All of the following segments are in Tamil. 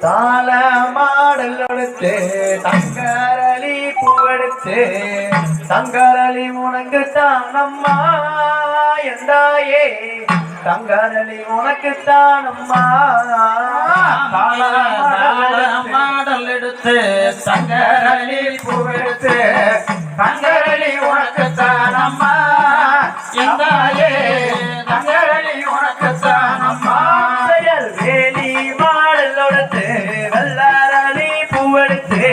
தாள மாடல் எடுத்து தங்கரளி பூவெடுத்து தங்கரளி உனக்குத்தான் தானம்மா என்றாயே. தங்கரளி உனக்குத்தான் அம்மா. தாள மாடல் எடுத்து தங்கரளி பூவெடுத்து தங்கரளி உனக்குத்தான் அம்மா எந்தாயே பூவெடுத்து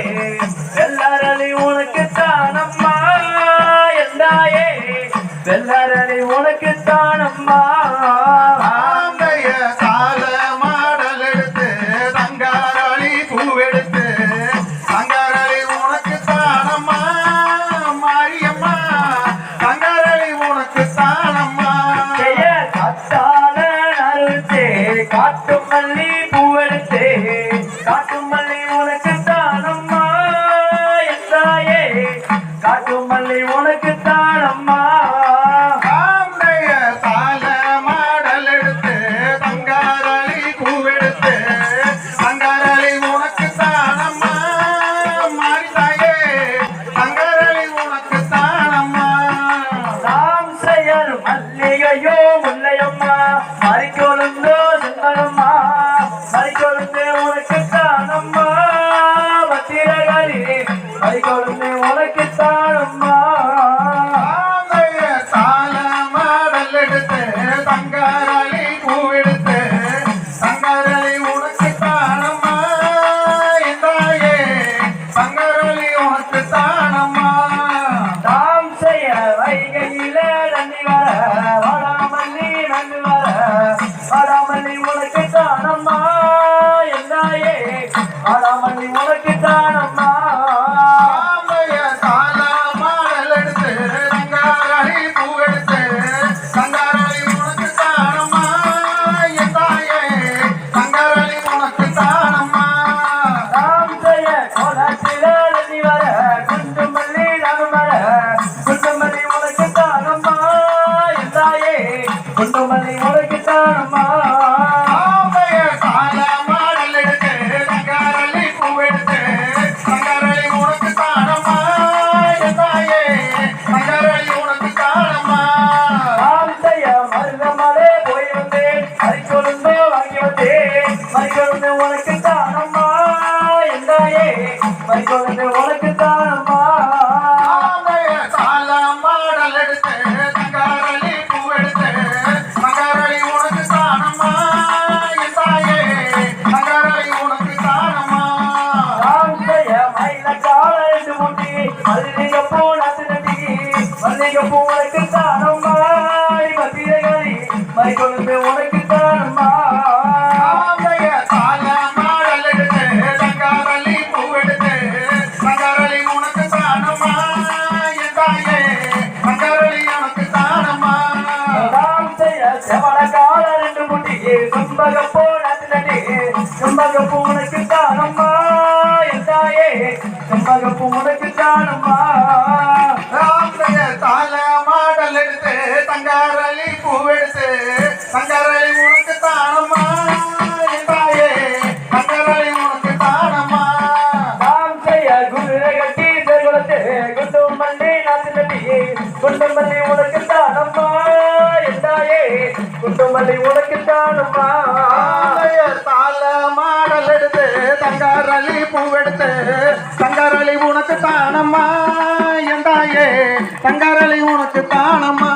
வெள்ளாரளி உனக்கு தானம்மா என்றாயே. வெள்ளாரளி உனக்கு தானம்மா காட்டு மல்லி உனக்கு தானம்மா. வாடாமல்லி உனக்கு தங்கரளி பூவெடுத்து தங்கரளி உனக்கு தானம்மா என்றாயே தங்கரளி உனக்கு முட்டி மல்லிகைப்பூ நாத்து நட்டி மல்லிகைப்பூ உனக்கு தானம்மா மத்திரகாரி மறிக்கொழுந்து உனக்கு தானம்மா ரெண்டு முட்டி கும்பகப்பூ உனக்கு தானம்மா என்றாயே கும்பகப்பூ உனக்கு தானம்மா ஆந்தைய கால மாடல் எடுத்து தங்கரளி பூவெடுத்து தங்கரளி உனக்கு தானம்மா என்றாயே தங்கரளி உனக்கு தானம்மா நாம் செய்ய கட்டி குண்டு மல்லி நாத்து நட்டி குண்டு மல்லி உனக்கு தானம்மா? என்றாயே குண்டு உனக்கு தானுமா தால மாடல் எடுத்து தங்கரளி பூவெடுத்து தங்கரளி உனக்கு தானம்மா என்றாயே தங்கரளி உனக்கு தானம்மா.